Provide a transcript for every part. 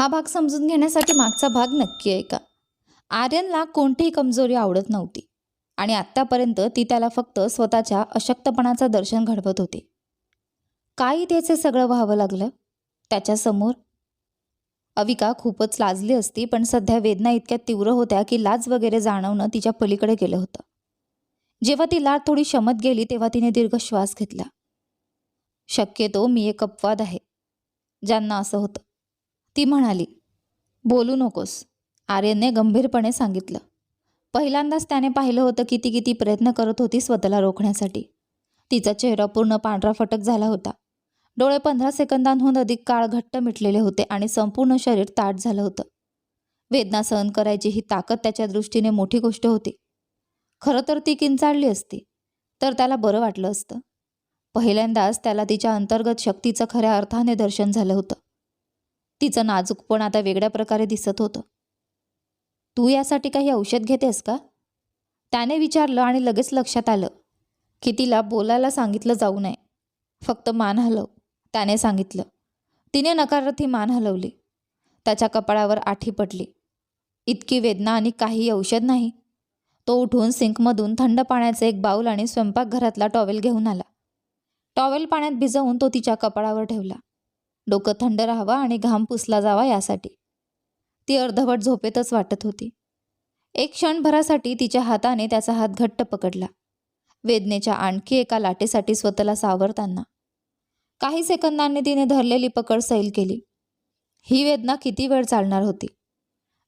हा भाग समजून घेण्यासाठी मागचा भाग नक्की ऐका आर्यनला कोणतीही कमजोरी आवडत नव्हती आणि आत्तापर्यंत ती त्याला फक्त स्वतःच्या अशक्तपणाचं दर्शन घडवत होती. काही त्याचे सगळं व्हावं लागलं? त्याच्यासमोर अविका खूपच लाजली असती पण सध्या वेदना इतक्या तीव्र होत्या की लाज वगैरे जाणवणं तिच्या पलीकडे गेलं होतं. जेव्हा ती लाट थोडी शमत गेली तेव्हा तिने दीर्घ श्वास घेतला. शक्यतो मी एक अपवाद आहे. ज्यांना असं होतं. ती म्हणाली बोलू नकोस आर्यनने गंभीरपणे सांगितलं. पहिल्यांदाच त्याने पाहिलं होतं की ती किती प्रयत्न करत होती स्वतःला रोखण्यासाठी. तिचा चेहरा पूर्ण पांढरा फटक झाला होता. डोळे पंधरा सेकंदांहून अधिक काळ घट्ट मिटलेले होते आणि संपूर्ण शरीर ताट झालं होतं. वेदना सहन करायची ही ताकद त्याच्या दृष्टीने मोठी गोष्ट होती. खरं तर ती किंचाळली असती तर त्याला बरं वाटलं असतं. पहिल्यांदाच त्याला तिच्या अंतर्गत शक्तीचं खऱ्या अर्थाने दर्शन झालं होतं. तिचं नाजूकपण आता वेगळ्या प्रकारे दिसत होतं. तू यासाठी काही औषध घेतेस का? त्याने विचारलं आणि लगेच लक्षात आलं की तिला बोलायला सांगितलं जाऊ नये. फक्त मान हलव त्याने सांगितलं. तिने नकारार्थी मान हलवली. त्याच्या कपाळावर आठी पडली. इतकी वेदना आणि काही औषध नाही. तो उठून सिंकमधून थंड पाण्याचे एक बाऊल आणि स्वयंपाकघरातला टॉवेल घेऊन आला. टॉवेल पाण्यात भिजवून तो तिच्या कपाळावर ठेवला. डोकं थंड राहावं आणि घाम पुसला जावा यासाठी. ती अर्धवट झोपेतच वाटत होती. एक क्षणभरासाठी तिच्या हाताने त्याचा हात घट्ट पकडला. वेदनेच्या आणखी एका लाटेसाठी स्वतःला सावरताना. काही सेकंदांनी तिने धरलेली पकड सैल केली. ही वेदना किती वेळ चालणार होती?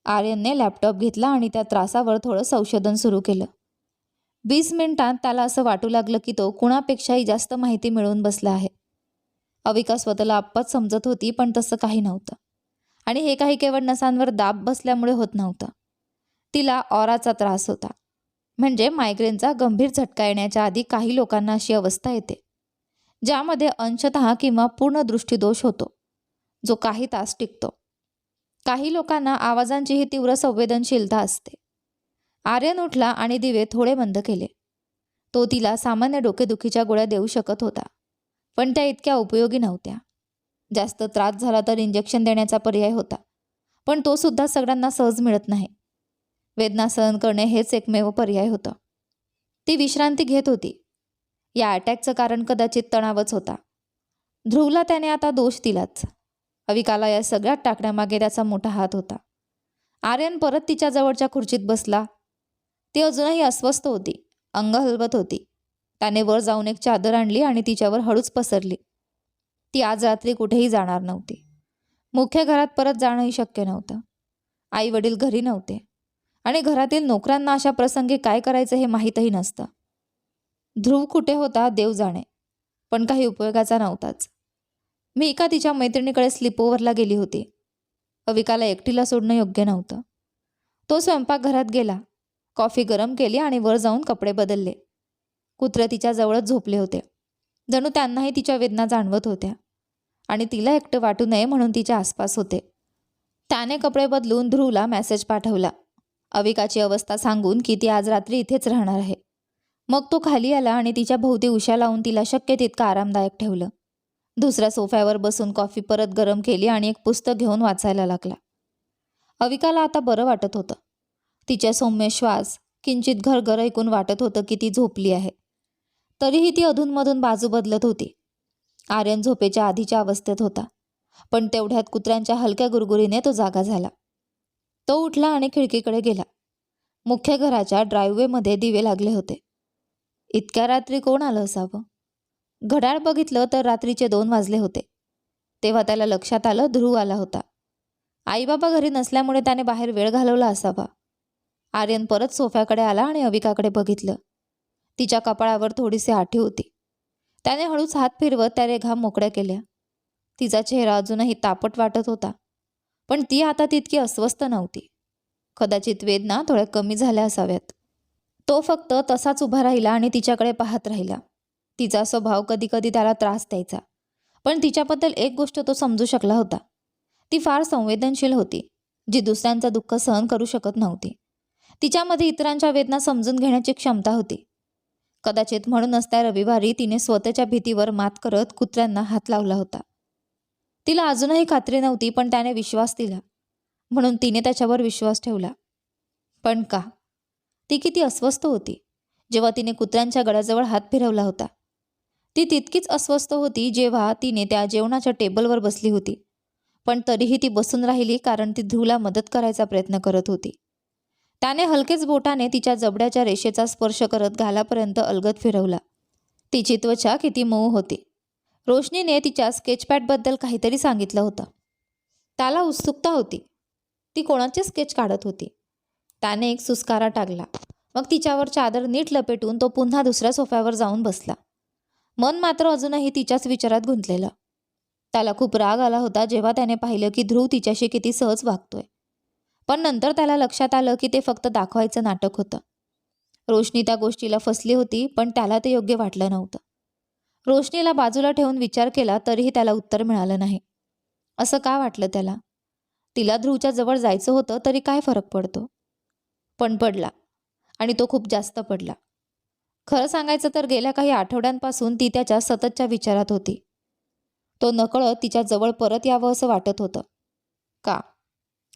आर्यनने लॅपटॉप घेतला आणि त्या त्रासावर थोडं संशोधन सुरू केलं. वीस मिनिटांत त्याला असं वाटू लागलं की तो कुणापेक्षाही जास्त माहिती मिळवून बसला आहे. अविका स्वतःला आप्पात समजत होती पण तसं काही नव्हतं. आणि हे काही केवळ नसांवर दाब बसल्यामुळे होत नव्हतं. तिला ऑराचा त्रास होता. म्हणजे मायग्रेनचा गंभीर झटका येण्याच्या आधी काही लोकांना अशी अवस्था येते ज्यामध्ये अंशतः किंवा पूर्ण दृष्टीदोष होतो जो काही तास टिकतो. काही लोकांना आवाजांचीही तीव्र संवेदनशीलता असते. आर्यन उठला आणि दिवे थोडे बंद केले. तो तिला सामान्य डोकेदुखीच्या गोळ्या देऊ शकत होता. पण त्या इतक्या उपयोगी नव्हत्या. जास्त त्रास झाला तर इंजेक्शन देण्याचा पर्याय होता. पण तो सुद्धा सगळ्यांना सहज मिळत नाही. वेदना सहन करणे हेच एकमेव पर्याय होतं. ती विश्रांती घेत होती. या अटॅकचं कारण कदाचित तणावच होता. ध्रुवला त्याने आता दोष दिलाच. अविकाला या सगळ्यात टाकण्यामागे त्याचा मोठा हात होता. आर्यन परत तिच्या जवळच्या खुर्चीत बसला. ती अजूनही अस्वस्थ होती. अंग हलवत होती. त्याने वर जाऊन एक चादर आणली आणि तिच्यावर हळूच पसरली. ती आज रात्री कुठेही जाणार नव्हती. मुख्य घरात परत जाणंही शक्य नव्हतं. आई वडील घरी नव्हते. आणि घरातील नोकरांना अशा प्रसंगी काय करायचं हे माहीतही नसतं. ध्रुव कुठे होता देव जाणे पण काही उपयोगाचा नव्हताच. मी एका तिच्या मैत्रिणीकडे स्लिपओव्हरला गेली होती. अविकाला एकटीला सोडणं योग्य नव्हतं. तो स्वयंपाकघरात गेला. कॉफी गरम केली आणि वर जाऊन कपडे बदलले. कुत्रे तिच्या जवळच झोपले होते. जणू त्यांनाही तिच्या वेदना जाणवत होत्या. आणि तिला एकटं वाटू नये म्हणून तिच्या आसपास होते. त्याने कपडे बदलून ध्रुवला मेसेज पाठवला. अविकाची अवस्था सांगून की ती आज रात्री इथेच राहणार आहे. मग तो खाली आला आणि तिच्या भोवती उशा लावून तिला शक्य तितकं आरामदायक ठेवलं. दुसऱ्या सोफ्यावर बसून कॉफी परत गरम केली आणि एक पुस्तक घेऊन वाचायला लागला. अविकाला आता बरं वाटत होतं. तिच्या सौम्य श्वास किंचित घरघर ऐकून वाटत होतं की ती झोपली आहे. तरीही ती अधूनमधून बाजू बदलत होती. आर्यन झोपेच्या आधीच्या अवस्थेत होता पण तेवढ्यात कुत्र्यांच्या हलक्या गुरगुरीने तो जागा झाला. तो उठला आणि खिडकीकडे गेला. मुख्य घराच्या ड्रायवेमध्ये दिवे लागले होते. इतक्या रात्री कोण आलं असावं? घड्याळ बघितलं तर रात्रीचे दोन वाजले होते. तेव्हा त्याला लक्षात आलं ध्रुव आला होता. आईबाबा घरी नसल्यामुळे त्याने बाहेर वेळ घालवला असावा. आर्यन परत सोफ्याकडे आला आणि अविकाकडे बघितलं. तिच्या कपाळावर थोडीशी आठी होती. त्याने हळूच हात फिरवत त्या रेघा मोकळ्या केल्या. तिचा चेहरा अजूनही तापट वाटत होता पण ती आता तितकी अस्वस्थ नव्हती. कदाचित वेदना थोड्या कमी झाल्या असाव्यात. तो फक्त तसाच उभा राहिला आणि तिच्याकडे पाहत राहिला. तिचा स्वभाव कधी कधी त्याला त्रास द्यायचा पण तिच्याबद्दल एक गोष्ट तो समजू शकला होता. ती फार संवेदनशील होती जी दुसऱ्यांचं दुःख सहन करू शकत नव्हती. तिच्यामध्ये इतरांच्या वेदना समजून घेण्याची क्षमता होती. कदाचित म्हणूनच त्या रविवारी तिने स्वतःच्या भीतीवर मात करत कुत्र्यांना हात लावला होता. तिला अजूनही खात्री नव्हती पण त्याने विश्वास दिला. म्हणून तिने त्याच्यावर विश्वास ठेवला. पण का? ती किती अस्वस्थ होती. जेव्हा तिने कुत्र्यांच्या गळ्याजवळ हात फिरवला होता. ती तितकीच अस्वस्थ होती जेव्हा तिने त्या जेवणाच्या टेबलवर बसली होती. पण तरीही ती बसून राहिली कारण ती ध्रुवला मदत करायचा प्रयत्न करत होती. त्याने हलकेच बोटाने तिच्या जबड्याच्या रेषेचा स्पर्श करत घालापर्यंत अलगद फिरवला. तिची त्वचा किती मऊ होती. रोशनीने तिच्या स्केचपॅडबद्दल काहीतरी सांगितलं होतं. त्याला उत्सुकता होती. ती कोणाचे स्केच काढत होती. त्याने एक सुस्कारा टाकला. मग तिच्यावर चादर नीट लपेटून तो पुन्हा दुसऱ्या सोफ्यावर जाऊन बसला. मन मात्र अजूनही तिच्याच विचारात गुंतलेलं. त्याला खूप राग आला होता जेव्हा त्याने पाहिलं की ध्रुव तिच्याशी किती सहज वागतोय. पण नंतर त्याला लक्षात आलं की ते फक्त दाखवायचं नाटक होतं. रोशनी त्या गोष्टीला फसली होती पण त्याला ते योग्य वाटलं नव्हतं. रोशनीला बाजूला ठेवून विचार केला तरीही त्याला उत्तर मिळालं नाही. असं का वाटलं त्याला? तिला ध्रुवच्या जवळ जायचं होतं तरी काय फरक पडतो? पण पडला. आणि तो खूप जास्त पडला. खरं सांगायचं तर गेल्या काही आठवड्यांपासून ती त्याच्या सततच्या विचारात होती. तो नकळत तिच्या जवळ परत यावं असं वाटत होतं. का?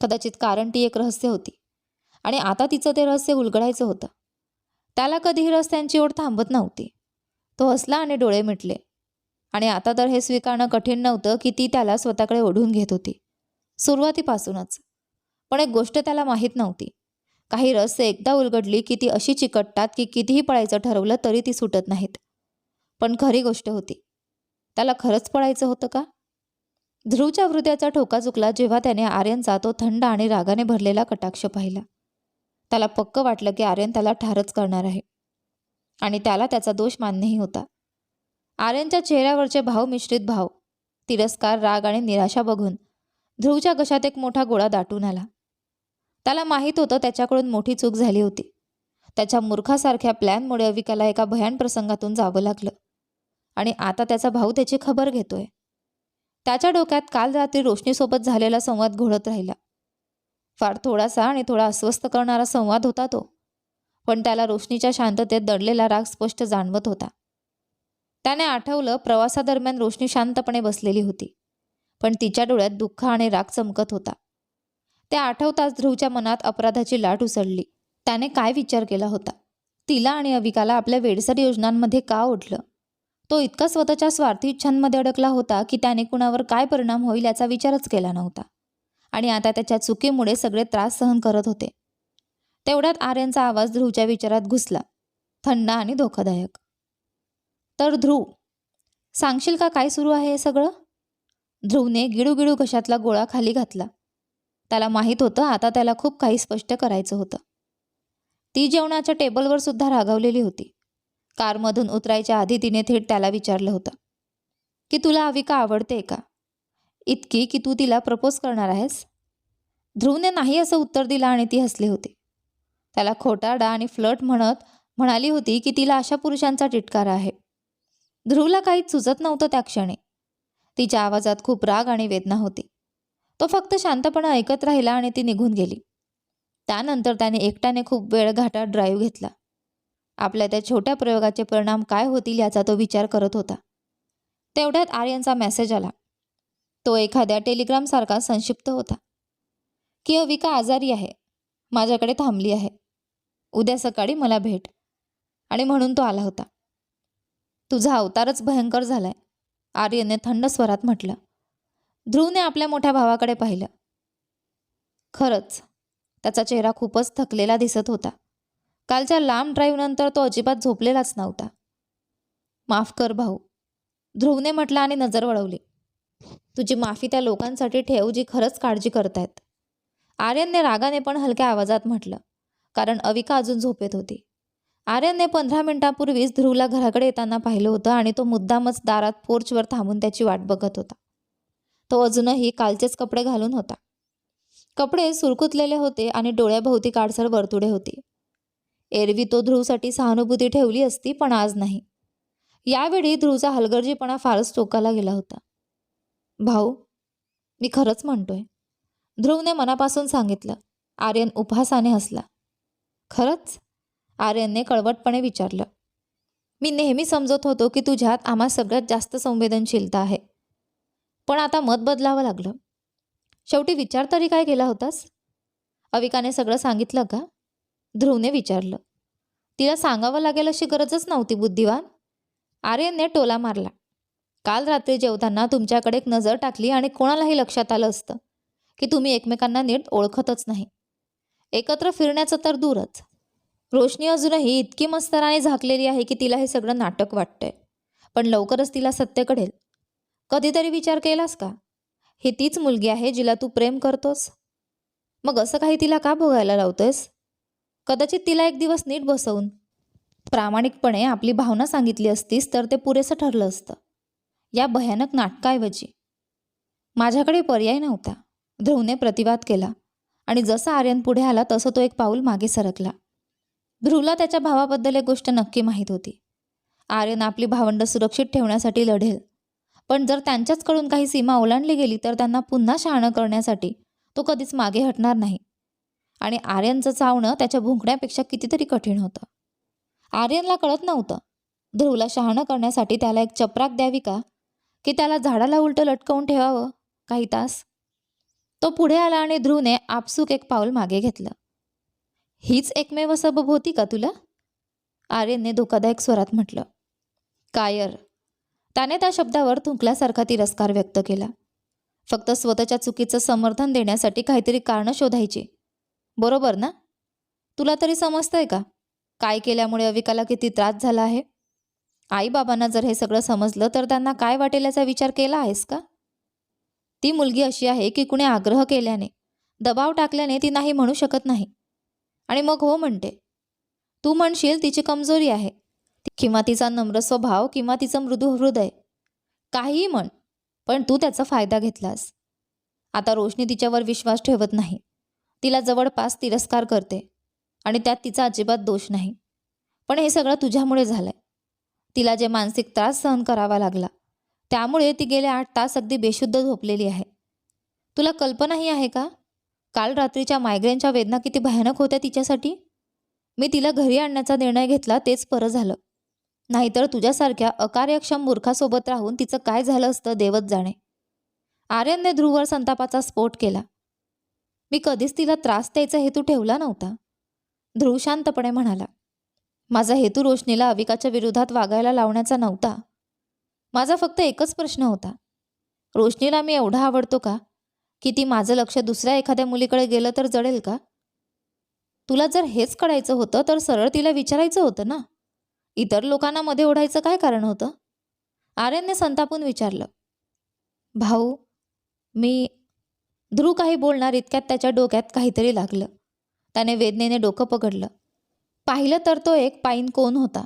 कदाचित कारण ती एक रहस्य होती. आणि आता तिचं ते रहस्य उलगडायचं होतं. त्याला कधीही रस्त्यांची ओढ थांबत नव्हती. तो हसला आणि डोळे मिटले. आणि आता तर हे स्वीकारणं कठीण नव्हतं की ती त्याला स्वतःकडे ओढून घेत होती. सुरुवातीपासूनच. पण एक गोष्ट त्याला माहीत नव्हती. काही रहस्य एकदा उलगडली की ती अशी चिकटतात की कितीही पळायचं ठरवलं तरी ती सुटत नाहीत. पण खरी गोष्ट होती. त्याला खरंच पळायचं होतं का? ध्रुवच्या हृदयाचा ठोका चुकला जेव्हा त्याने आर्यनचा तो थंड आणि रागाने भरलेला कटाक्ष पाहिला. त्याला पक्क वाटलं की आर्यन त्याला ठारच करणार आहे. आणि त्याला त्याचा दोष मान्यही होता. आर्यनच्या चेहऱ्यावरचे भाव मिश्रित भाव तिरस्कार राग आणि निराशा बघून ध्रुवच्या घशात एक मोठा गोळा दाटून आला. त्याला माहीत होतं त्याच्याकडून मोठी चूक झाली होती. त्याच्या मूर्खासारख्या प्लॅनमुळे अविकाला एका भयान प्रसंगातून जावं लागलं. आणि आता त्याचा भाऊ त्याची खबर घेतोय. त्याच्या डोक्यात काल रात्री रोशनीसोबत झालेला संवाद घोळत राहिला. फार थोडासा आणि थोडा अस्वस्थ करणारा संवाद होता तो पण त्याला रोशनीच्या शांततेत दडलेला राग स्पष्ट जाणवत होता. त्याने आठवलं प्रवासादरम्यान रोशनी शांतपणे बसलेली होती पण तिच्या डोळ्यात दुःख आणि राग चमकत होता. त्या आठवताच ध्रुवच्या मनात अपराधाची लाट उसळली. त्याने काय विचार केला होता? तिला आणि अविकाला आपल्या वेडसर योजनांमध्ये का ओढलं? तो इतका स्वतःच्या स्वार्थी इच्छांमध्ये अडकला होता की त्याने कुणावर काय परिणाम होईल याचा विचारच केला नव्हता. आणि आता त्याच्या चुकीमुळे सगळे त्रास सहन करत होते. तेवढ्यात आर्यनचा आवाज ध्रुवच्या विचारात घुसला. थंड आणि धोकादायक. तर ध्रुव सांगशील का काय सुरू आहे हे सगळं? ध्रुवने गिडूगिडू घशातला गोळा खाली घातला. त्याला माहीत होतं आता त्याला खूप काही स्पष्ट करायचं होतं. ती जेवणाच्या टेबलवर सुद्धा रागावलेली होती. कारमधून उतरायच्या आधी तिने थेट त्याला विचारलं होतं. की तुला अविका आवडते का? इतकी की तू तिला प्रपोज करणार आहेस? ध्रुवने नाही असं उत्तर दिलं आणि ती हसली होती. त्याला खोटाडा आणि फ्लट म्हणत म्हणाली होती की तिला अशा पुरुषांचा टिटकारा आहे. ध्रुवला काहीच सुचत नव्हतं त्या क्षणी. तिच्या आवाजात खूप राग आणि वेदना होती. तो फक्त शांतपणे ऐकत राहिला आणि ती निघून गेली. त्यानंतर त्याने एकट्याने खूप वेळ घाटात ड्राईव्ह घेतला. आपल्या त्या छोट्या प्रयोगाचे परिणाम काय होतील याचा तो विचार करत होता. तेवढ्यात आर्यनचा मेसेज आला. तो एखाद्या टेलिग्रामसारखा संक्षिप्त होता. की अविका आजारी आहे. माझ्याकडे थांबली आहे. उद्या सकाळी मला भेट. आणि म्हणून तो आला होता. तुझा अवतारच भयंकर झालाय. आर्यनने थंड स्वरात म्हटलं. ध्रुवने आपल्या मोठ्या भावाकडे पाहिलं. खरंच त्याचा चेहरा खूपच थकलेला दिसत होता. कालच्या लांब ड्राईव्हनंतर तो अजिबात झोपलेलाच नव्हता. माफ कर भाऊ. ध्रुवने म्हटलं आणि नजर वळवली. तुझी माफी त्या लोकांसाठी ठेव जी खरंच काळजी करतायत. आर्यनने रागाने पण हलक्या आवाजात म्हटलं कारण अविका अजून झोपेत होती. आर्यनने पंधरा मिनिटांपूर्वीच ध्रुवला घराकडे येताना पाहिलं होतं आणि तो मुद्दामच दारात पोर्चवर थांबून त्याची वाट बघत होता. तो अजूनही कालचेच कपडे घालून होता. कपडे सुरकुतलेले होते आणि डोळ्याभोवती काळसर वर्तुडे होती. एरवी तो ध्रुवसाठी सहानुभूती ठेवली असती पण आज नाही. यावेळी ध्रुवचा हलगर्जीपणा फारच टोकाला गेला होता. भाऊ मी खरंच म्हणतोय. ध्रुवने मनापासून सांगितलं. आर्यन उपहासाने हसला. खरंच? आर्यनने कळवटपणे विचारलं. मी नेहमी समजत होतो की तुझ्यात आम्हा सगळ्यात जास्त संवेदनशीलता आहे. पण आता मत बदलावं लागलं. शेवटी विचार तरी काय केला होतास? अविकाने सगळं सांगितलं का? ध्रुवने विचारलं. तिला सांगावं लागेल अशी गरजच नव्हती बुद्धिवान. आर्यनने टोला मारला. काल रात्री जेवताना तुमच्याकडे एक नजर टाकली आणि कोणालाही लक्षात आलं असतं की तुम्ही एकमेकांना नीट ओळखतच नाही. एकत्र फिरण्याचं तर दूरच. रोशनी अजूनही इतकी मस्तराने झाकलेली आहे की तिला हे सगळं नाटक वाटतंय. पण लवकरच तिला सत्य कळेल. कधीतरी विचार केलास का? ही तीच मुलगी आहे जिला तू प्रेम करतोस. मग असं काही तिला का भोगायला लावतोयस? कदाचित तिला एक दिवस नीट बसवून प्रामाणिकपणे आपली भावना सांगितली असतीस तर ते पुरेसं ठरलं असतं. या भयानक नाटकाऐवजी. माझ्याकडे पर्याय नव्हता. ध्रुवने प्रतिवाद केला आणि जसा आर्यन पुढे आला तसं तो एक पाऊल मागे सरकला. ध्रुवला त्याच्या भावाबद्दल एक गोष्ट नक्की माहीत होती. आर्यन आपली भावंड सुरक्षित ठेवण्यासाठी लढेल. पण जर त्यांच्याचकडून काही सीमा ओलांडली गेली तर त्यांना पुन्हा शहाणं करण्यासाठी तो कधीच मागे हटणार नाही. आणि आर्यनचं चावणं त्याच्या भुंकण्यापेक्षा कितीतरी कठीण होतं. आर्यनला कळत नव्हतं. ध्रुवला शहाणं करण्यासाठी त्याला एक चपराक द्यावी का? की त्याला झाडाला उलटं लटकवून ठेवावं? काही तास? तो पुढे आला आणि ध्रुवने आपसूक एक पाऊल मागे घेतलं. हीच एकमेव सबब होती का तुला? आर्यनने धोकादायक स्वरात म्हटलं. कायर. त्याने त्या शब्दावर थुंकल्यासारखा तिरस्कार व्यक्त केला. फक्त स्वतःच्या चुकीचं समर्थन देण्यासाठी काहीतरी कारणं शोधायची. बरोबर ना? तुला तरी समजतंय का? काय केल्यामुळे अविकाला किती त्रास झाला आहे? आईबाबांना जर हे सगळं समजलं तर त्यांना काय वाटेल याचा विचार केला आहेस का? ती मुलगी अशी आहे की कुणी आग्रह केल्याने दबाव टाकल्याने ती नाही म्हणू शकत नाही. आणि मग हो म्हणते तू म्हणशील तिची कमजोरी आहे. किंवा तिचा नम्र स्वभाव किंवा तिचं मृदू हृदय. काहीही म्हण पण तू त्याचा फायदा घेतलास. आता रोशनी तिच्यावर विश्वास ठेवत नाही. तिला जवळपास तिरस्कार करते आणि त्यात तिचा अजिबात दोष नाही. पण हे सगळं तुझ्यामुळे झालंय. तिला जे मानसिक त्रास सहन करावा लागला त्यामुळे ती गेले आठ तास अगदी बेशुद्ध झोपलेली आहे. तुला कल्पनाही आहे का? काल रात्रीच्या मायग्रेनच्या वेदना किती भयानक होत्या तिच्यासाठी? मी तिला घरी आणण्याचा निर्णय घेतला तेच परं झालं. नाहीतर तुझ्यासारख्या अकार्यक्षम मूर्खासोबत राहून तिचं काय झालं असतं देवत जाणे. आर्यनने ध्रुववर संतापाचा स्फोट केला. मी कधीच तिला त्रास द्यायचा हेतू ठेवला नव्हता. ध्रुव शांतपणे म्हणाला माझा हेतू रोशनीला अविकाच्या विरोधात वागायला लावण्याचा नव्हता. माझा फक्त एकच प्रश्न होता. रोशनीला मी एवढा आवडतो का? की ती माझं लक्ष दुसऱ्या एखाद्या मुलीकडे गेलं तर जडेल का? तुला जर हेच कळायचं होतं तर सरळ तिला विचारायचं होतं ना? इतर लोकांना मध्ये ओढायचं काय कारण होतं? आर्यनने संतापून विचारलं भाऊ मी ध्रुव काही बोलणार इतक्यात त्याच्या डोक्यात काहीतरी लागलं. त्याने वेदनेने डोकं पकडलं. पाहिलं तर तो एक पाईन कोण होता?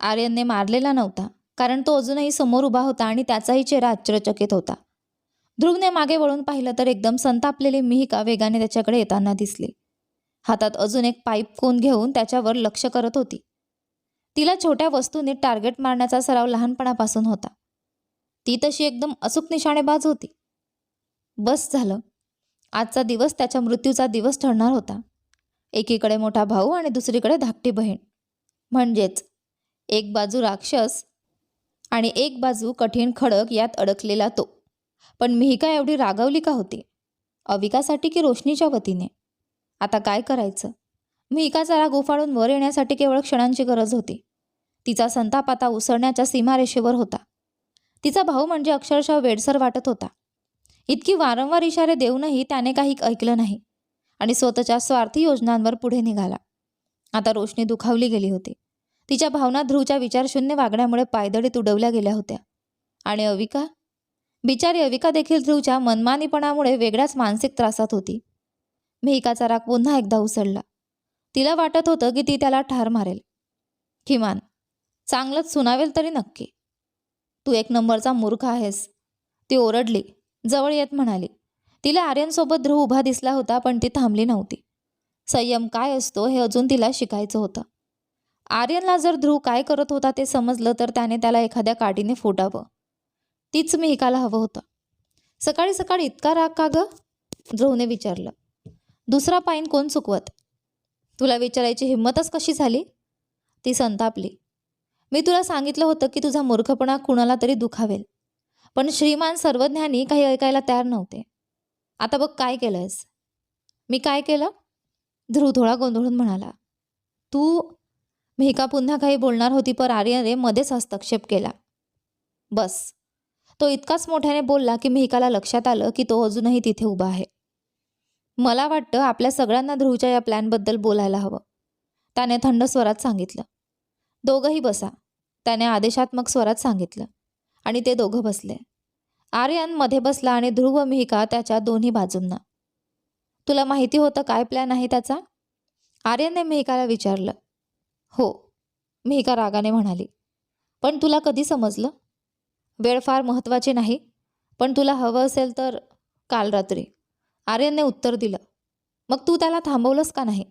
आर्यनने मारलेला नव्हता कारण तो अजूनही समोर उभा होता आणि त्याचाही चेहरा आश्चर्यचकित होता. ध्रुवने मागे वळून पाहिलं तर एकदम संतापलेली मिहिका वेगाने त्याच्याकडे येताना दिसली. हातात अजून एक पाईप कोन घेऊन त्याच्यावर लक्ष करत होती. तिला छोट्या वस्तूने टार्गेट मारण्याचा सराव लहानपणापासून होता. ती तशी एकदम अचूक निशाणेबाज होती. बस झालं. आजचा दिवस त्याच्या मृत्यूचा दिवस ठरणार होता. एकीकडे मोठा भाऊ आणि दुसरीकडे धाकटी बहीण. म्हणजेच एक बाजू राक्षस आणि एक बाजू कठीण खडक यात अडकलेला तो. पण मिहिका एवढी रागवली का होती? अविकासाठी की रोशनीच्या वतीने? आता काय करायचं? मिहिकाचा राग उफाळून वर येण्यासाठी केवळ क्षणांची गरज होती. तिचा संताप आता उसळण्याच्या सीमारेषेवर होता. तिचा भाऊ म्हणजे अक्षरशः वेडसर वाटत होता. इतकी वारंवार इशारे देऊनही त्याने काही ऐकलं नाही. आणि स्वतःच्या स्वार्थी योजनांवर पुढे निघाला. आता रोशनी दुखावली गेली होती. तिच्या भावना ध्रुवच्या विचारशून्य वागण्यामुळे पायदळीत उडवल्या गेल्या होत्या. आणि अविका? बिचारी अविका देखील ध्रुवच्या मनमानीपणामुळे वेगळ्याच मानसिक त्रासात होती. मेहिकाचा राग पुन्हा एकदा उसळला. तिला वाटत होतं की ती त्याला ठार मारेल. किमान चांगलंच सुनावेल तरी नक्की. तू एक नंबरचा मूर्ख आहेस. ती ओरडली. जवळ येत म्हणाली. तिला आर्यनसोबत ध्रुव उभा दिसला होता पण ती थांबली नव्हती. संयम काय असतो हे अजून तिला शिकायचं होतं. आर्यनला जर ध्रुव काय करत होता ते समजलं तर त्याने त्याला एखाद्या काठीने फोटावं. तीच मी ऐकायला हवं होतं. सकाळी सकाळी इतका राग का गं? ध्रुवने विचारलं. दुसरा पाईन कोण चुकवत? तुला विचारायची हिंमतच कशी झाली? ती संतापली. मी तुला सांगितलं होतं की तुझा मूर्खपणा कुणाला तरी दुखावेल. पण श्रीमान सर्वज्ञानी काही ऐकायला तयार नव्हते. आता बघ काय केलंयस. मी काय केलं? ध्रुव थोडा गोंधळून म्हणाला तू मेहका पुन्हा काही बोलणार होती पर आर्यने मध्येच हस्तक्षेप केला. बस. तो इतकाच मोठ्याने बोलला की मेहिकाला लक्षात आलं की तो अजूनही तिथे उभा आहे. मला वाटतं आपल्या सगळ्यांना ध्रुवच्या या प्लॅनबद्दल बोलायला हवं. त्याने थंड स्वरात सांगितलं. दोघंही बसा. त्याने आदेशात्मक स्वरात सांगितलं. आणि ते दोघं बसले. आर्यनमध्ये बसला आणि ध्रुव मिहिका त्याच्या दोन्ही बाजूंना. तुला माहिती होतं काय प्लॅन आहे त्याचा? आर्यनने मिहिकाला विचारलं. हो मिहिका रागाने म्हणाली. पण तुला कधी समजलं? वेळ फार महत्त्वाची नाही पण तुला हवं असेल तर काल रात्री. आर्यनने उत्तर दिलं. मग तू त्याला थांबवलंस का नाही?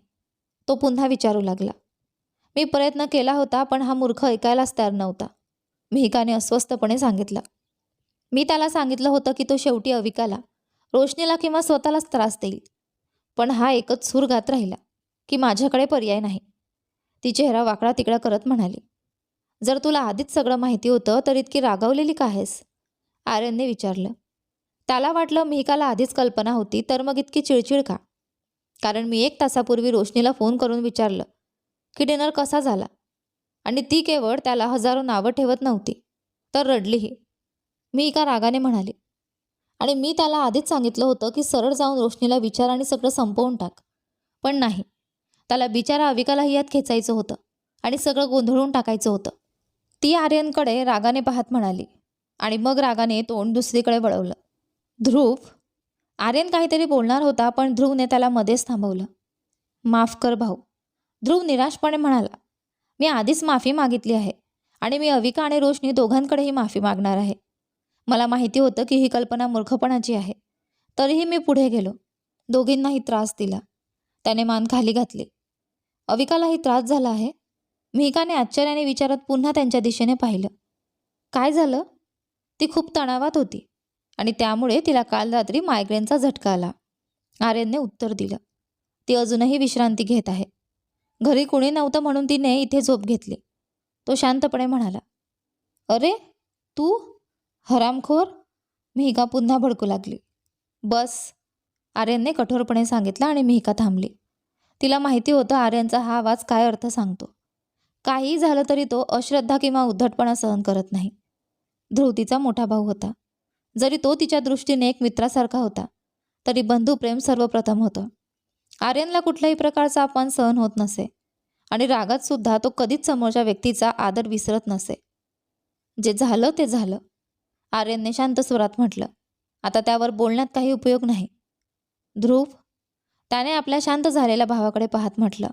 तो पुन्हा विचारू लागला. मी प्रयत्न केला होता पण हा मूर्ख ऐकायलाच तयार नव्हता. मिहिकाने अस्वस्थपणे सांगितलं. मी त्याला सांगितलं होतं की तो शेवटी अविकाला रोशनीला किंवा स्वतःलाच त्रास देईल. पण हा एकच सूर गात राहिला की माझ्याकडे पर्याय नाही. ती चेहरा वाकडा तिकडा करत म्हणाली जर तुला आधीच सगळं माहिती होतं तर इतकी रागावलेली का आहेस? आर्यनने विचारलं. त्याला वाटलं मिहिकाला आधीच कल्पना होती तर मग इतकी चिडचिड का? कारण मी एक तासापूर्वी रोशनीला फोन करून विचारलं की डिनर कसा झाला? आणि ती केवळ त्याला हजारो नावं ठेवत नव्हती. तर रडलीही. मी एका रागाने म्हणाली आणि मी त्याला आधीच सांगितलं होतं की सरळ जाऊन रोशनीला विचार आणि सगळं संपवून टाक. पण नाही. त्याला बिचारा अविकालाही यात खेचायचं होतं आणि सगळं गोंधळून टाकायचं होतं. ती आर्यनकडे रागाने पाहत म्हणाली आणि मग रागाने तोंड दुसरीकडे वळवलं. ध्रुव आर्यन काहीतरी बोलणार होता पण ध्रुवने त्याला मध्येच थांबवलं. माफ कर भाऊ. ध्रुव निराशपणे म्हणाला मी आधीच माफी मागितली आहे आणि मी अविका आणि रोशनी दोघांकडेही माफी मागणार आहे. मला माहिती होतं की ही कल्पना मूर्खपणाची आहे. तरीही मी पुढे गेलो. दोघींनाही त्रास दिला. त्याने मान खाली घातली. अविकालाही त्रास झाला आहे. मिहिकाने आश्चर्याने विचारत पुन्हा त्यांच्या दिशेने पाहिलं. काय झालं? ती खूप तणावात होती आणि त्यामुळे तिला काल रात्री मायग्रेनचा झटका आला. आर्यनने उत्तर दिलं. ती अजूनही विश्रांती घेत आहे. घरी कुणी नव्हतं म्हणून तिने इथे झोप घेतली. तो शांतपणे म्हणाला अरे तू? हरामखोर? मिहिका पुन्हा भडकू लागली. बस. आर्यनने कठोरपणे सांगितलं आणि मिहिका थांबली. तिला माहिती होतं आर्यनचा हा आवाज काय अर्थ सांगतो. काहीही झालं तरी तो अश्रद्धा किंवा उद्धटपणा सहन करत नाही. ध्रुव तिचा मोठा भाऊ होता. जरी तो तिच्या दृष्टीने एक मित्रासारखा होता तरी बंधुप्रेम सर्वप्रथम होतं. आर्यनला कुठल्याही प्रकारचा अपमान सहन होत नसे आणि रागात सुद्धा तो कधीच समोरच्या व्यक्तीचा आदर विसरत नसे. जे झालं ते झालं. आर्यनने शांत स्वरात म्हटलं आता त्यावर बोलण्यात काही उपयोग नाही. ध्रुव त्याने आपल्या शांत झालेल्या भावाकडे पाहत म्हटलं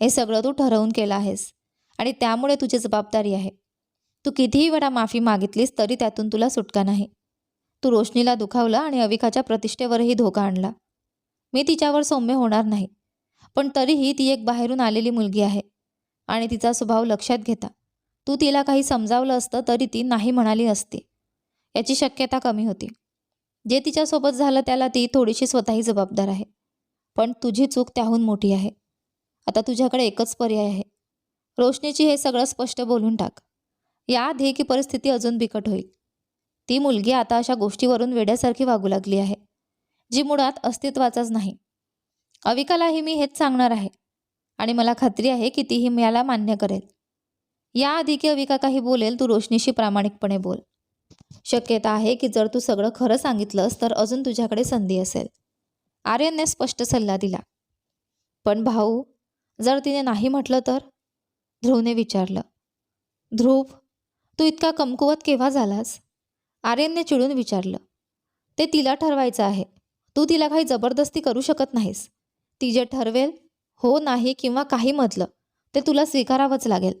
हे सगळं तू ठरवून केलं आहेस आणि त्यामुळे तुझी जबाबदारी आहे. तू कितीही वेळा माफी मागितलीस तरी त्यातून तुला सुटका नाही. तू रोशनीला दुखावलं आणि अविकाच्या प्रतिष्ठेवरही धोका आणला. मी तिच्यावर सौम्य होणार नाही. पण तरीही ती एक बाहेरून आलेली मुलगी आहे आणि तिचा स्वभाव लक्षात घेता. तू तिला काही समजावलं असतं तरी ती नाही म्हणाली असती. याची शक्यता कमी होती. जे तिच्यासोबत झालं त्याला ती थोडीशी स्वतःही जबाबदार आहे. पण तुझी चूक त्याहून मोठी आहे. आता तुझ्याकडे एकच पर्याय आहे. रोशनीची हे सगळं स्पष्ट बोलून टाक. याआधी की परिस्थिती अजून बिकट होईल. ती मुलगी आता अशा गोष्टीवरून वेड्यासारखी वागू लागली आहे. जी मुळात अस्तित्वाचाच नाही. अविकालाही मी हेच सांगणार आहे आणि मला खात्री आहे की तीही मला मान्य करेल. याआधी की अविका काही बोलेल तू रोशनीशी प्रामाणिकपणे बोल. शक्यता आहे की जर तू सगळं खरं सांगितलंस तर अजून तुझ्याकडे संधी असेल. आर्यनने स्पष्ट सल्ला दिला. पण भाऊ जर तिने नाही म्हटलं तर? ध्रुवने विचारलं. ध्रुव तू इतका कमकुवत केव्हा झालास? आर्यनने चिडून विचारलं. ते तिला ठरवायचं आहे. तू तिला काही जबरदस्ती करू शकत नाहीस. ती जे ठरवेल हो नाही किंवा काही म्हटलं ते तुला स्वीकारावंच लागेल.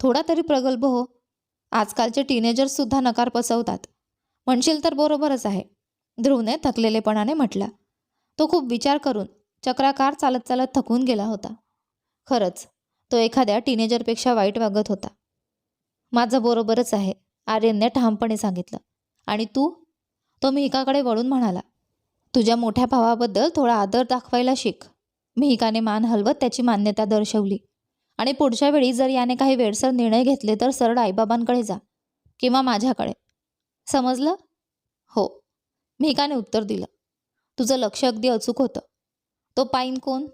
थोडा तरी प्रगल्भ हो. आजकालचे टीनेजर्ससुद्धा नकार पचवतात म्हणशील तर बरोबरच आहे. ध्रुवने थकलेलेपणाने म्हटला. तो खूप विचार करून चक्राकार चालत चालत थकून गेला होता. खरंच तो एखाद्या टीनेजरपेक्षा वाईट वागत होता. माझं बरोबरच आहे आर्यनने ठामपणे सांगितलं. आणि तू? तो मिहिकाकडे वळून म्हणाला. तुझ्या मोठ्या भावाबद्दल थोडा आदर दाखवायला शिक. मिहिकाने मान हलवत त्याची मान्यता दर्शवली. आणि पुढच्या वेळी जर याने काही वेळसर निर्णय घेतले तर सरळ आईबाबांकडे जा किंवा माझ्याकडे. समजलं? हो. मिहिकाने उत्तर दिलं. तुझं लक्ष अगदी अचूक होतं. तो पाईन कोण?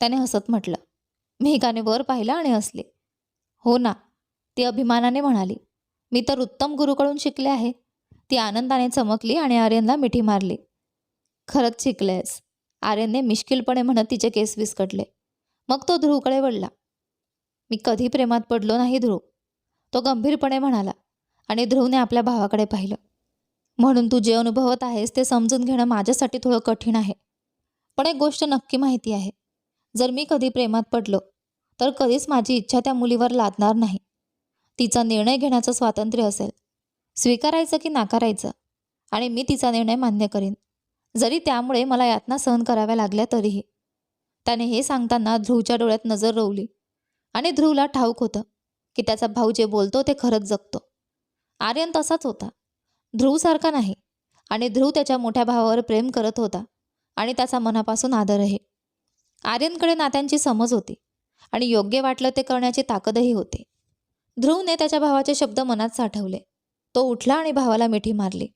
त्याने हसत म्हटलं. मिहिकाने वर पाहिलं आणि हसले. हो ना ती अभिमानाने म्हणाली. मी तर उत्तम गुरुकडून शिकले आहे. ती आनंदाने चमकली आणि आर्यनला मिठी मारली. खरंच शिकलेस आर्यनने मिश्किलपणे म्हणत तिचे केस विस्कटले. मग तो ध्रुवकडे वळला. मी कधी प्रेमात पडलो नाही ध्रुव तो गंभीरपणे म्हणाला आणि ध्रुवने आपल्या भावाकडे पाहिलं. म्हणून तू जे अनुभवत आहेस ते समजून घेणं माझ्यासाठी थोडं कठीण आहे. पण एक गोष्ट नक्की माहिती आहे. जर मी कधी प्रेमात पडलो तर कधीच माझी इच्छा त्या मुलीवर लादणार नाही. तिचा निर्णय घेण्याचं स्वातंत्र्य असेल. स्वीकारायचं की नाकारायचं? आणि मी तिचा निर्णय मान्य करीन. जरी त्यामुळे मला यातना सहन कराव्या लागल्या तरीही. त्याने हे सांगताना ध्रुवच्या डोळ्यात नजर रोवली. आणि ध्रुवला ठाऊक होतं की त्याचा भाऊ जे बोलतो ते खरंच जगतो. आर्यन तसाच होता. ध्रुवसारखा नाही आणि ध्रुव त्याच्या मोठ्या भावावर प्रेम करत होता आणि त्याचा मनापासून आदर आहे. आर्यनकडे नात्यांची समज होती आणि योग्य वाटलं ते करण्याची ताकदही होती. ध्रुवने त्याच्या भावाचे शब्द मनात साठवले. तो उठला आणि भावाला मिठी मारली.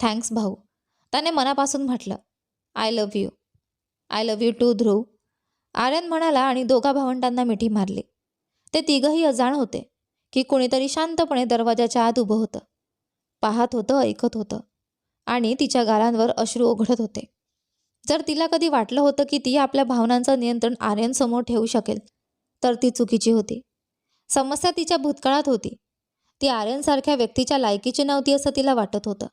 थँक्स भाऊ. त्याने मनापासून म्हटलं I love you I love you too Dhruv. Aryan म्हणाला आणि दोघा भावंडांना मिठी मारली. ते तिघही अजाण होते की कोणीतरी शांतपणे दरवाजाच्या आत उभं होतं. पाहत होतं ऐकत होतं. आणि तिच्या गालांवर अश्रू ओघडत होते. जर तिला कधी वाटलं होतं की ती आपल्या भावनांचं नियंत्रण आर्यनसमोर ठेवू शकेल तर ती चुकीची होती. समस्या तिच्या भूतकाळात होती. ती आर्यनसारख्या व्यक्तीच्या लायकीची नव्हती असं तिला वाटत होतं.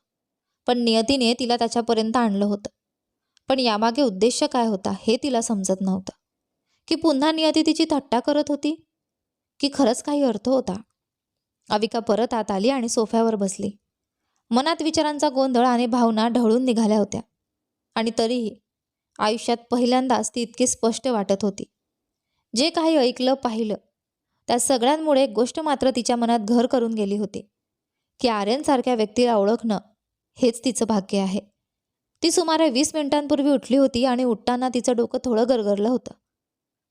पण नियतीने तिला त्याच्यापर्यंत आणलं होतं. पण यामागे उद्देश काय होता हे तिला समजत नव्हतं. की पुन्हा नियती तिची थट्टा करत होती? की खरंच काही अर्थ होता? अविका परत आत आली आणि सोफ्यावर बसली. मनात विचारांचा गोंधळ आणि भावना ढळून निघाल्या होत्या. आणि तरीही आयुष्यात पहिल्यांदाच ती इतकी स्पष्ट वाटत होती. जे काही ऐकलं पाहिलं त्या सगळ्यांमुळे एक गोष्ट मात्र तिच्या मनात घर करून गेली होती. की आर्यनसारख्या व्यक्तीला ओळखणं हेच तिचं भाग्य आहे. ती सुमारे वीस मिनिटांपूर्वी उठली होती आणि उठताना तिचं डोकं थोडं गरगरलं होतं.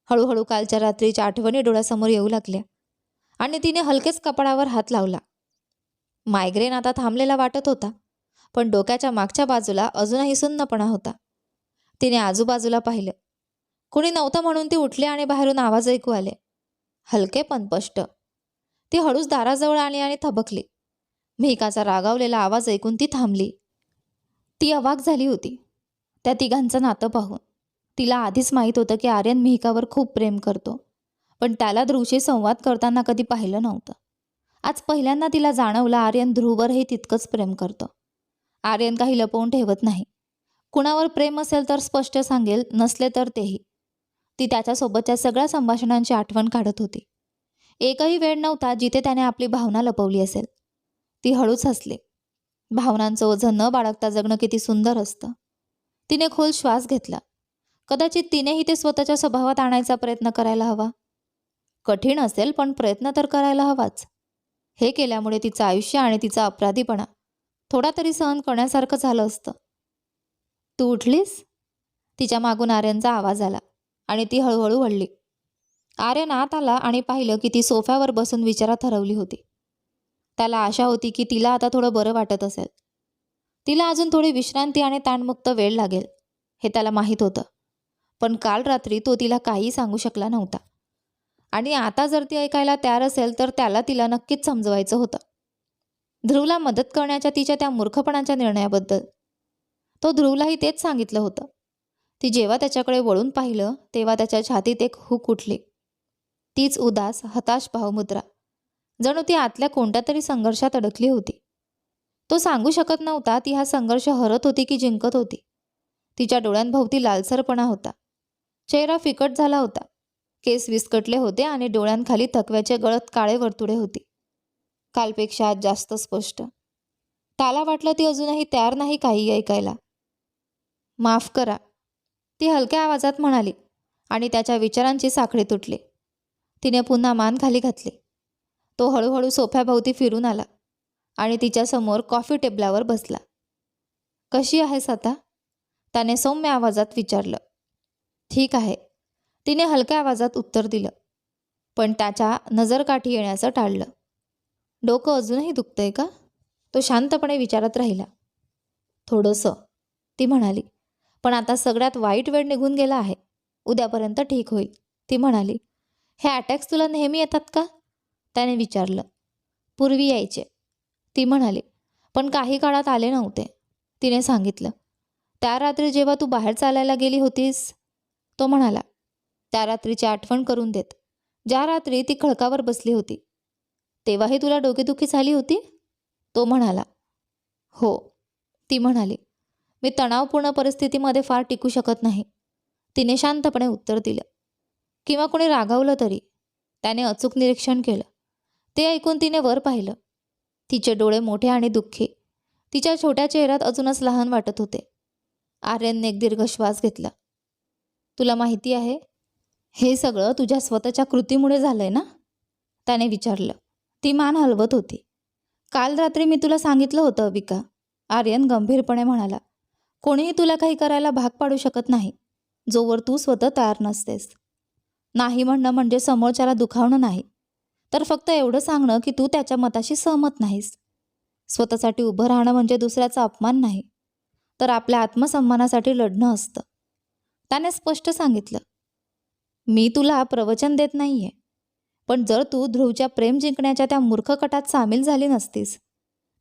हळूहळू कालच्या रात्रीच्या आठवणी डोळ्यासमोर येऊ लागल्या आणि तिने हलकेच कपाळावर हात लावला. मायग्रेन आता थांबलेला वाटत होता पण डोक्याच्या मागच्या बाजूला अजूनही सुन्नपणा होता. तिने आजूबाजूला पाहिलं. कुणी नव्हतं म्हणून ती उठली आणि बाहेरून आवाज ऐकू आले. हलके पण स्पष्ट. ती हळूच दाराजवळ आली आणि थबकली. मेहकाचा रागावलेला आवाज ऐकून ती थांबली. ती अवाक झाली होती. त्या तिघांचं नातं पाहून. तिला आधीच माहीत होतं की आर्यन मेहकावर खूप प्रेम करतो. पण त्याला ध्रुवशी संवाद करताना कधी पाहिलं नव्हतं. आज पहिल्यांदा तिला जाणवलं आर्यन ध्रुववरही तितकंच प्रेम करतं. आर्यन काही लपवून ठेवत नाही. कुणावर प्रेम असेल तर स्पष्ट सांगेल नसले तर तेही. ती त्याच्यासोबतच्या सगळ्या संभाषणांची आठवण काढत होती. एकही वेळ नव्हता जिथे त्याने आपली भावना लपवली असेल. ती हळूच हसली. भावनांचं ओझं न बाळगता जगणं किती सुंदर असतं. तिने खोल श्वास घेतला. कदाचित तिनेही ते स्वतःच्या स्वभावात आणायचा प्रयत्न करायला हवा. कठीण असेल पण प्रयत्न तर करायला हवाच. हे केल्यामुळे तिचं आयुष्य आणि तिचा अपराधीपणा थोडा तरी सहन करण्यासारखं झालं असतं. तू उठलीस? तिच्या मागून आर्यनचा आवाज आला आणि ती हळूहळू वळली. आर्यन आत आला आणि पाहिलं की ती सोफ्यावर बसून विचारात हरवली होती. त्याला आशा होती की तिला आता थोडं बरं वाटत असेल. तिला अजून थोडी विश्रांती आणि ताणमुक्त वेळ लागेल हे त्याला माहीत होतं. पण काल रात्री तो तिला काहीही सांगू शकला नव्हता. आणि आता जर ती ऐकायला तयार असेल तर त्याला तिला नक्कीच समजवायचं होतं. ध्रुवला मदत करण्याच्या तिच्या त्या मूर्खपणाच्या निर्णयाबद्दल. तो ध्रुवलाही तेच सांगितलं होतं. ती जेव्हा त्याच्याकडे वळून पाहिलं तेव्हा त्याच्या छातीत एक हुक उठली. तीच उदास हताश भावमुद्रा. जणू ती आतल्या कोणत्या तरी संघर्षात अडकली होती. तो सांगू शकत नव्हता ती हा संघर्ष हरत होती की जिंकत होती. तिच्या डोळ्यांभोवती लालसरपणा होता. चेहरा फिकट झाला होता. केस विस्कटले होते आणि डोळ्यांखाली थकव्याचे गळत काळे वर्तुळे होती. कालपेक्षा आज जास्त स्पष्ट. त्याला वाटलं ती अजूनही तयार नाही काही ऐकायला. माफ करा. ती हलक्या आवाजात म्हणाली आणि त्याच्या विचारांची साखळी तुटली. तिने पुन्हा मान खाली घातली. तो हळूहळू सोफ्याभोवती फिरून आला आणि तिच्यासमोर कॉफी टेबलावर बसला. कशी आहेस आता? त्याने सौम्य आवाजात विचारलं. ठीक आहे. तिने हलक्या आवाजात उत्तर दिलं पण त्याच्या नजरकाठी येण्याचं टाळलं. डोकं अजूनही दुखतंय का? तो शांतपणे विचारत राहिला. थोडंसं ती म्हणाली. पण आता सगळ्यात वाईट वेळ निघून गेला आहे. उद्यापर्यंत ठीक होईल. ती म्हणाली. हे अटॅक्स तुला नेहमी येतात का? त्याने विचारलं. पूर्वी यायचे. ती म्हणाली पण काही काळात आले नव्हते. तिने सांगितलं त्या रात्री जेव्हा तू बाहेर चालायला गेली होतीस? तो म्हणाला त्या रात्रीची आठवण करून देत. ज्या रात्री ती खडकावर बसली होती तेव्हाही तुला डोकेदुखी झाली होती? तो म्हणाला हो. ती म्हणाली मी तणावपूर्ण परिस्थितीमध्ये फार टिकू शकत नाही. तिने शांतपणे उत्तर दिलं किंवा कोणी रागावलं तरी. त्याने अचूक निरीक्षण केलं ते ऐकून तिने वर पाहिलं. तिचे डोळे मोठे आणि दुःखी. तिच्या छोट्या चेहऱ्यात अजूनच लहान वाटत होते. आर्यनने एक दीर्घ श्वास घेतला. तुला माहिती आहे हे सगळं तुझ्या स्वतःच्या कृतीमुळे झालंय ना? त्याने विचारलं. ती मान हलवत होती. काल रात्री मी तुला सांगितलं होतं अविका. आर्यन गंभीरपणे म्हणाला. कोणीही तुला काही करायला भाग पाडू शकत नाही जोवर तू स्वतः तयार नसतेस. नाही म्हणणं म्हणजे समोरच्याला दुखावणं नाही. तर फक्त एवढं सांगणं की तू त्याच्या मताशी सहमत नाहीस. स्वतःसाठी उभं राहणं म्हणजे दुसऱ्याचा अपमान नाही तर आपल्या आत्मसन्मानासाठी लढणं असतं. त्याने स्पष्ट सांगितलं मी तुला प्रवचन देत नाही आहे पण जर तू ध्रुवच्या प्रेम जिंकण्याच्या त्या मूर्ख कटात सामील झाली नसतीस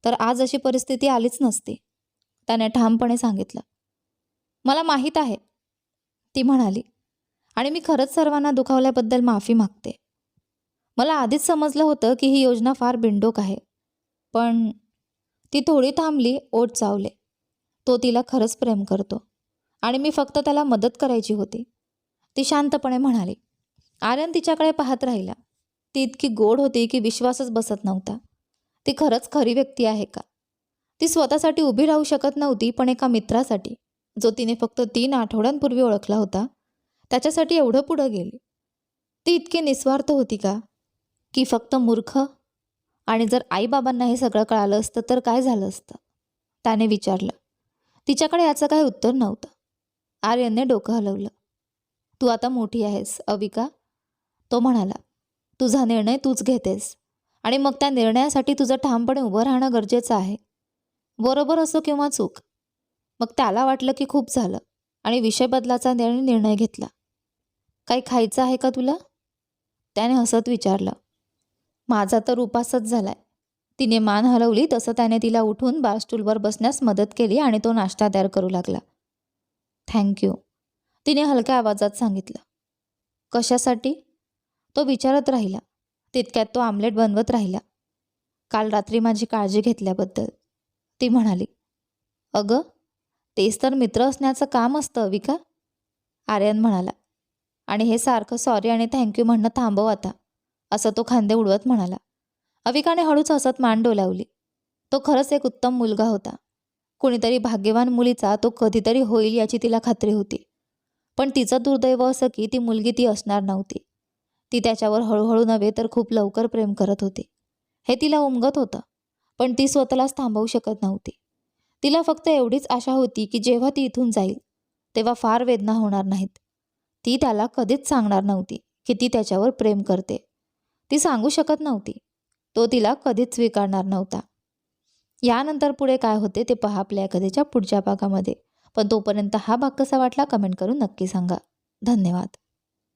तर आज अशी परिस्थिती आलीच नसती त्याने ठामपणे सांगितलं. मला माहीत आहे ती म्हणाली आणि मी खरंच सर्वांना दुखावल्याबद्दल माफी मागते. मला आधीच समजलं होतं की ही योजना फार बिंडोक आहे. पण ती थोडी थांबली ओट चावले. तो तिला खरंच प्रेम करतो. आणि मी फक्त त्याला मदत करायची होती. ती शांतपणे म्हणाली आर्यन तिच्याकडे पाहत राहिला. ती इतकी गोड होती की विश्वासच बसत नव्हता. ती खरंच खरी व्यक्ती आहे का? ती स्वतःसाठी उभी राहू शकत नव्हती पण एका मित्रासाठी. जो तिने फक्त तीन आठवड्यांपूर्वी ओळखला होता त्याच्यासाठी एवढं पुढं गेली. ती इतकी निस्वार्थ होती का? की फक्त मूर्ख? आणि जर आईबाबांना हे सगळं कळालं असतं तर काय झालं असतं? त्याने विचारलं. तिच्याकडे याचं काही उत्तर नव्हतं. आर्यनने डोकं हलवलं. तू आता मोठी आहेस अविका. तो म्हणाला तुझा निर्णय तूच घेतेस. आणि मग त्या निर्णयासाठी तुझं ठामपणे उभं राहणं गरजेचं आहे. बरोबर असो किंवा चूक मग त्याला वाटलं की खूप झालं आणि विषय बदलाचा निर्णय निर्णय घेतला. काही खायचं आहे का तुला? त्याने हसत विचारलं. माझा तर उपासच झालाय. तिने मान हलवली तसं त्याने तिला उठून बारस्टूलवर बसण्यास मदत केली आणि तो नाश्ता तयार करू लागला. थँक्यू तिने हलक्या आवाजात सांगितलं. कशासाठी? तो विचारत राहिला. तितक्यात तो आमलेट बनवत राहिला. काल रात्री माझी काळजी घेतल्याबद्दल. ती म्हणाली अगं तेच तर मित्र असण्याचं काम असतं अविका आर्यन म्हणाला आणि हे सारखं सॉरी आणि थँक्यू म्हणणं थांबव आता. असं तो खांदे उडवत म्हणाला. अविकाने हळूच हसत मान डोलावली. तो खरंच एक उत्तम मुलगा होता. कुणीतरी भाग्यवान मुलीचा तो कधीतरी होईल याची तिला खात्री होती. पण तिचं दुर्दैव असं की ती मुलगी ती असणार नव्हती. ती त्याच्यावर हळूहळू नव्हे तर खूप लवकर प्रेम करत होती. हे तिला उमगत होतं पण ती स्वतःलाच थांबवू शकत नव्हती. तिला फक्त एवढीच आशा होती की जेव्हा ती इथून जाईल तेव्हा फार वेदना होणार नाहीत. ती त्याला कधीच सांगणार नव्हती की ती त्याच्यावर प्रेम करते. ती सांगू शकत नव्हती. तो तिला कधीच स्वीकारणार नव्हता. यानंतर पुढे काय होते ते पहा आपल्या कधीच्या पुढच्या भागामध्ये. पण तोपर्यंत हा भाग कसा वाटला कमेंट करून नक्की सांगा. धन्यवाद.